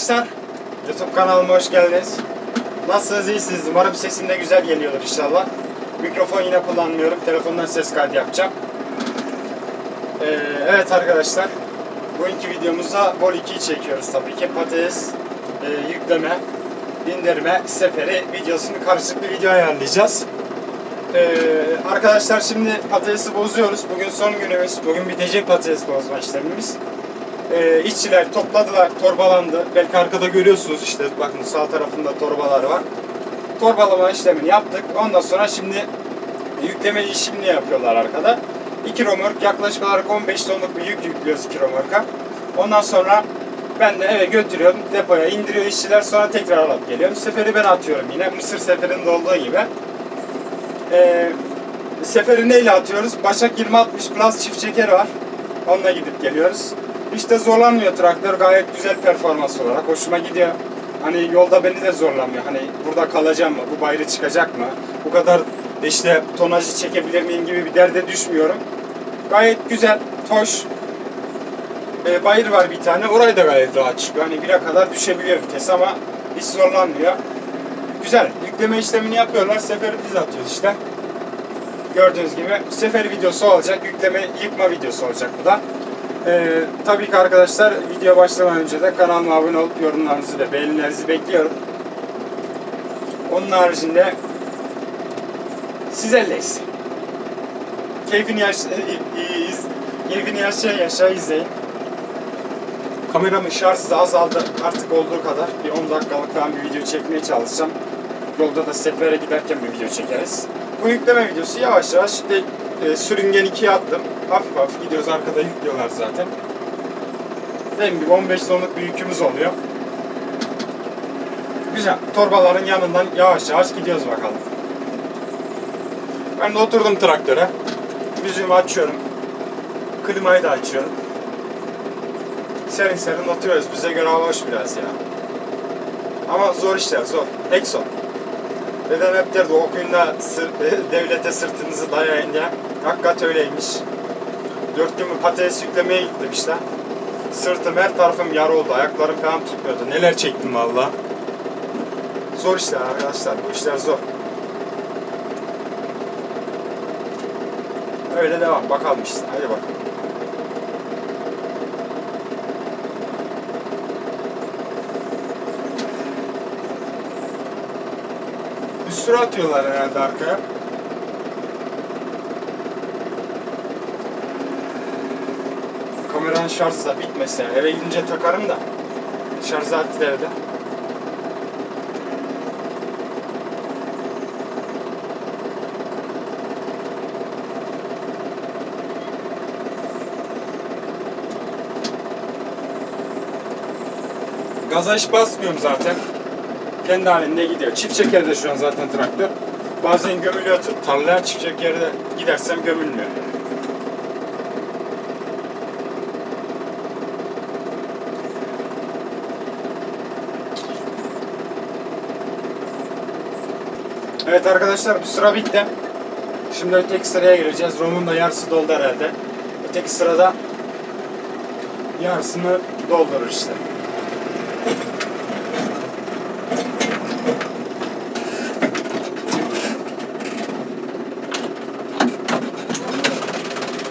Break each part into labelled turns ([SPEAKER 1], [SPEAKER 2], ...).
[SPEAKER 1] arkadaşlar. YouTube kanalıma hoş geldiniz. Nasılsınız, iyisiniz? Umarım sesim de güzel geliyordur inşallah. Mikrofon yine kullanmıyorum. Telefondan ses kaydı yapacağım. Ee, evet arkadaşlar. Bugünkü videomuzda Vol 2'yi çekiyoruz tabii ki. Patates e, yükleme, indirme, seferi videosunu karışık bir video ayarlayacağız. Ee, arkadaşlar şimdi patatesi bozuyoruz. Bugün son günümüz. Bugün bitecek patates bozma işlemimiz. Ee, işçiler topladılar, torbalandı. Belki arkada görüyorsunuz işte bakın sağ tarafında torbalar var. Torbalama işlemini yaptık. Ondan sonra şimdi yükleme işlemini yapıyorlar arkada. 2 romork yaklaşık olarak 15 tonluk bir yük yüklüyoruz 2 romorka. Ondan sonra ben de eve götürüyorum, depoya indiriyor işçiler sonra tekrar alıp geliyorum. Seferi ben atıyorum yine Mısır seferinde olduğu gibi. Ee, seferi neyle atıyoruz? Başak 2060 Plus çift çeker var. Onunla gidip geliyoruz. İşte zorlanmıyor traktör gayet güzel performans olarak. Hoşuma gidiyor. Hani yolda beni de zorlamıyor. Hani burada kalacağım mı? Bu bayrı çıkacak mı? Bu kadar işte tonajı çekebilir miyim gibi bir derde düşmüyorum. Gayet güzel, hoş. Ee, bayır var bir tane. Orayı da gayet rahat çıkıyor. Hani bire kadar düşebiliyor vites ama hiç zorlanmıyor. Güzel. Yükleme işlemini yapıyorlar. Seferi biz atıyoruz işte. Gördüğünüz gibi sefer videosu olacak. Yükleme, yıkma videosu olacak bu da. Ee, tabii ki arkadaşlar video başlamadan önce de kanalıma abone olup yorumlarınızı ve beğenilerinizi bekliyorum. Onun haricinde sizlerleyiz. Keyfini yaş iz, keyfini yaşa yaşa izleyin. Kameramın şarjı azaldı artık olduğu kadar. Bir 10 dakikalık falan bir video çekmeye çalışacağım. Yolda da sefere giderken bir video çekeriz. Bu yükleme videosu yavaş yavaş e, sürüngen 2'ye attım. Hafif hafif gidiyoruz arkada yüklüyorlar zaten. Dediğim gibi 15 tonluk bir yükümüz oluyor. Güzel. Torbaların yanından yavaş yavaş gidiyoruz bakalım. Ben de oturdum traktöre. Müziğimi açıyorum. Klimayı da açıyorum. Serin serin oturuyoruz. Bize göre hava hoş biraz ya. Ama zor işler zor. Exxon. Dedem hep derdi okuyunda sır, devlete sırtınızı dayayın diye. Hakikat öyleymiş. Dört gün patates yüklemeye gittim işte. Sırtım her tarafım yara oldu. Ayaklarım falan tutmuyordu. Neler çektim valla. Zor işler arkadaşlar. Bu işler zor. Öyle devam. Bakalım işte. Hadi bakalım. Bir sürü atıyorlar herhalde arkaya. Kameranın şarjı da bitmesin. yani. Eve gidince takarım da. Şarj aleti de evde. Gaza hiç basmıyorum zaten. Kendi halinde gidiyor. Çift çekerde şu an zaten traktör. Bazen gömülüyor tarlaya çift çekerde gidersem gömülmüyor. Evet arkadaşlar bu sıra bitti. Şimdi öteki sıraya gireceğiz. Rom'un da yarısı doldu herhalde. Öteki sırada yarısını doldurur işte.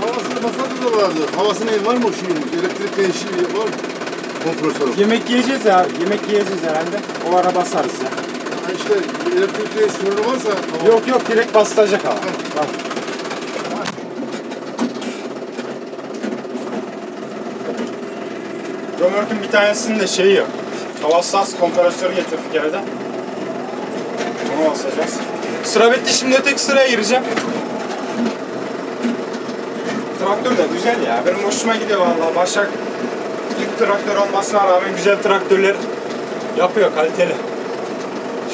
[SPEAKER 2] Havasını basardı da vardı. Havası neyin var mı o şeyin? Elektrik değişiği var mı? Kompresör.
[SPEAKER 1] Yemek yiyeceğiz ya. Yemek yiyeceğiz herhalde. O ara basarız ya.
[SPEAKER 2] İşte elektrik değişiği varsa.
[SPEAKER 1] Yok yok direkt bastıracak hava. Bak. Römorkun bir tanesinin de şeyi yok. Hava hassas kompresörü getirdik evde. Onu basacağız. Sıra bitti şimdi öteki sıraya gireceğim. Traktör de güzel ya. Benim hoşuma gidiyor vallahi. Başak ilk traktör olmasına rağmen güzel traktörler yapıyor kaliteli.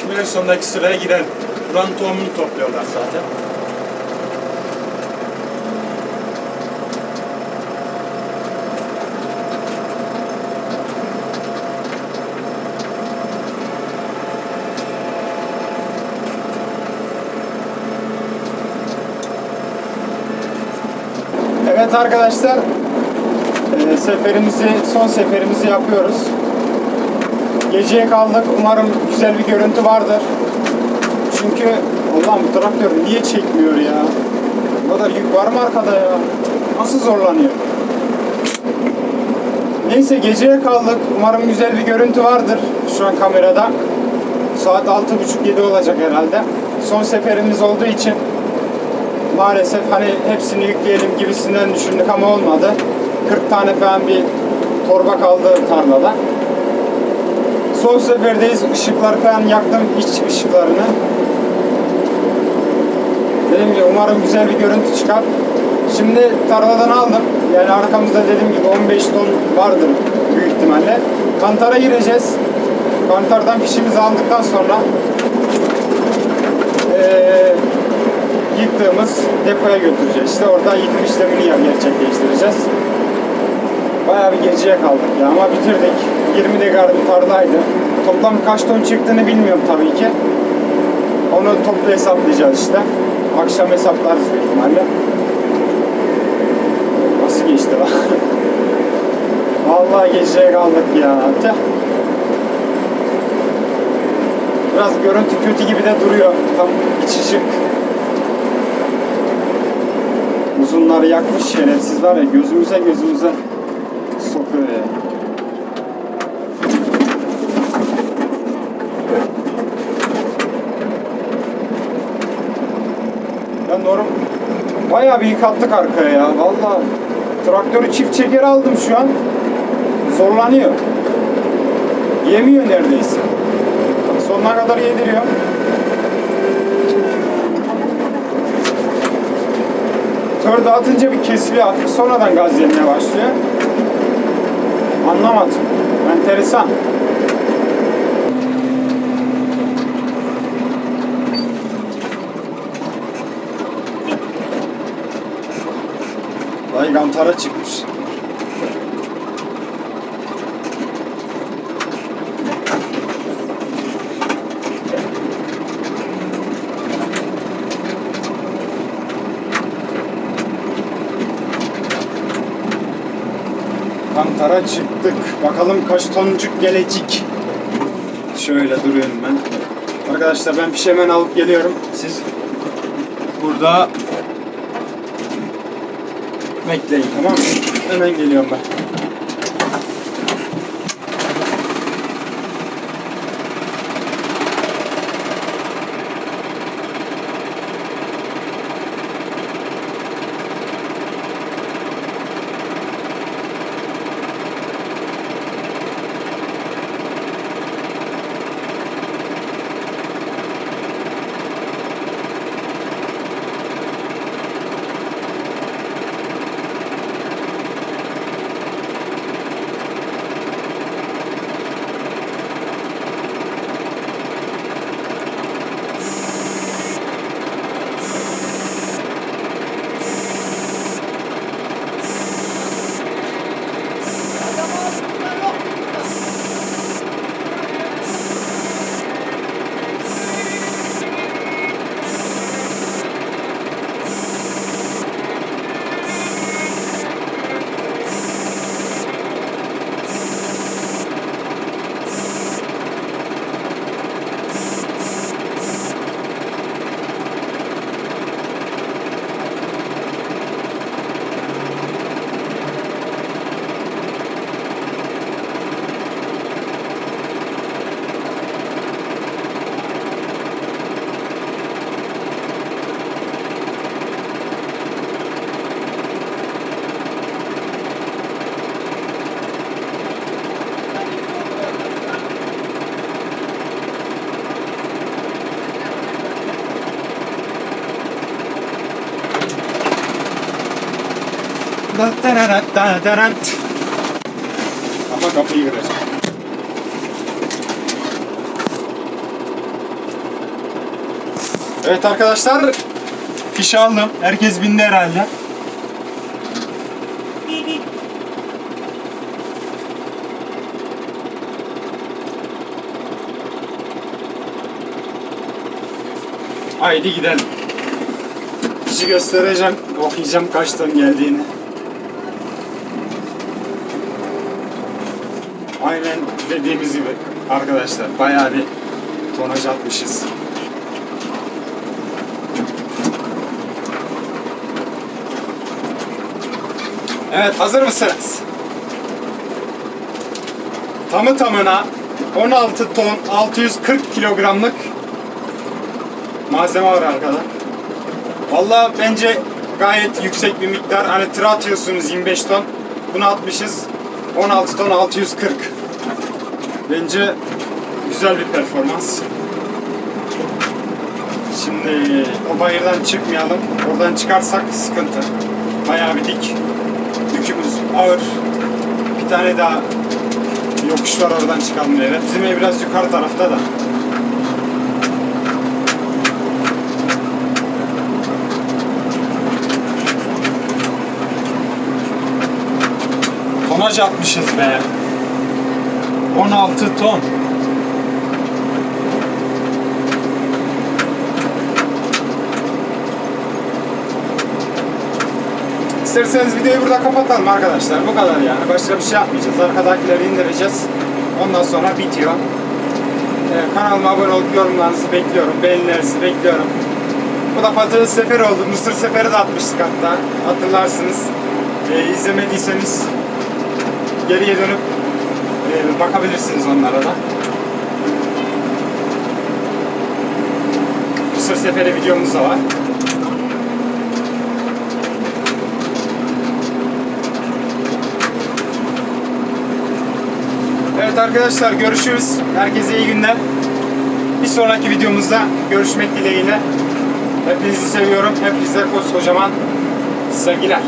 [SPEAKER 1] Şimdi en sondaki sıraya girelim. Buranın tohumunu topluyorlar zaten. Evet arkadaşlar, e, seferimizi, son seferimizi yapıyoruz. Geceye kaldık. Umarım güzel bir görüntü vardır. Çünkü Allah'ım bu traktör niye çekmiyor ya? Bu kadar yük var mı arkada ya? Nasıl zorlanıyor? Neyse geceye kaldık. Umarım güzel bir görüntü vardır şu an kamerada. Saat 6.30-7 olacak herhalde. Son seferimiz olduğu için maalesef hani hepsini yükleyelim gibisinden düşündük ama olmadı. 40 tane falan bir torba kaldı tarlada. Son seferdeyiz. Işıklar falan yaktım iç ışıklarını. Dediğim gibi umarım güzel bir görüntü çıkar. Şimdi tarladan aldım. Yani arkamızda dediğim gibi 15 ton vardır büyük ihtimalle. Kantara gireceğiz. Kantardan fişimizi aldıktan sonra eee yıktığımız depoya götüreceğiz. İşte orada yıkım işlemini gerçekleştireceğiz. Bayağı bir geceye kaldık ya ama bitirdik. 20 dekar bir tarlaydı. Toplam kaç ton çıktığını bilmiyorum tabii ki. Onu toplu hesaplayacağız işte. Akşam hesaplarız büyük ihtimalle. Nasıl geçti lan? Vallahi geceye kaldık ya. Tüh. Biraz görüntü kötü gibi de duruyor. Tam iç ışık. Uzunları yakmış şerefsiz var ya gözümüze gözümüze ya. Norm bayağı bir yıkattık arkaya ya. Vallahi traktörü çift çeker aldım şu an. Zorlanıyor. Yemiyor neredeyse. Sonuna kadar yediriyor. Törde atınca bir kesiliyor sonradan gaz yemeye başlıyor. Anlamadım. Enteresan. Vay gantara çıkmış. Kantara çıktık. Bakalım kaç toncuk gelecek. Şöyle duruyorum ben. Arkadaşlar ben fişi hemen alıp geliyorum. Siz burada bekleyin tamam mı? Hemen geliyorum ben. Ama kapıyı kıracak. Evet arkadaşlar fişi aldım. Herkes bindi herhalde. Haydi gidelim. Fişi göstereceğim. Okuyacağım kaç ton geldiğini. Aynen dediğimiz gibi. arkadaşlar. Bayağı bir tonaj atmışız. Evet hazır mısınız? Tamı tamına 16 ton 640 kilogramlık malzeme var arkada. Vallahi bence gayet yüksek bir miktar. Hani tır atıyorsunuz 25 ton. Bunu atmışız 16 ton 640. Bence güzel bir performans. Şimdi o bayırdan çıkmayalım. Oradan çıkarsak sıkıntı. Bayağı bir dik. Yükümüz ağır. Bir tane daha yokuş var oradan çıkalım yere. Bizim ev biraz yukarı tarafta da. Tonaj atmışız be. 16 ton. İsterseniz videoyu burada kapatalım arkadaşlar. Bu kadar yani. Başka bir şey yapmayacağız. Arkadakileri indireceğiz. Ondan sonra bitiyor. Ee, kanalıma abone olup yorumlarınızı bekliyorum. Beğenilerinizi bekliyorum. Bu da patates seferi oldu. Mısır seferi de atmıştık hatta. Hatırlarsınız. Ee, izlemediyseniz geriye dönüp e, bakabilirsiniz onlara da. Mısır seferi videomuz da var. Evet arkadaşlar görüşürüz. Herkese iyi günler. Bir sonraki videomuzda görüşmek dileğiyle. Hepinizi seviyorum. Hepinize koskocaman sevgiler.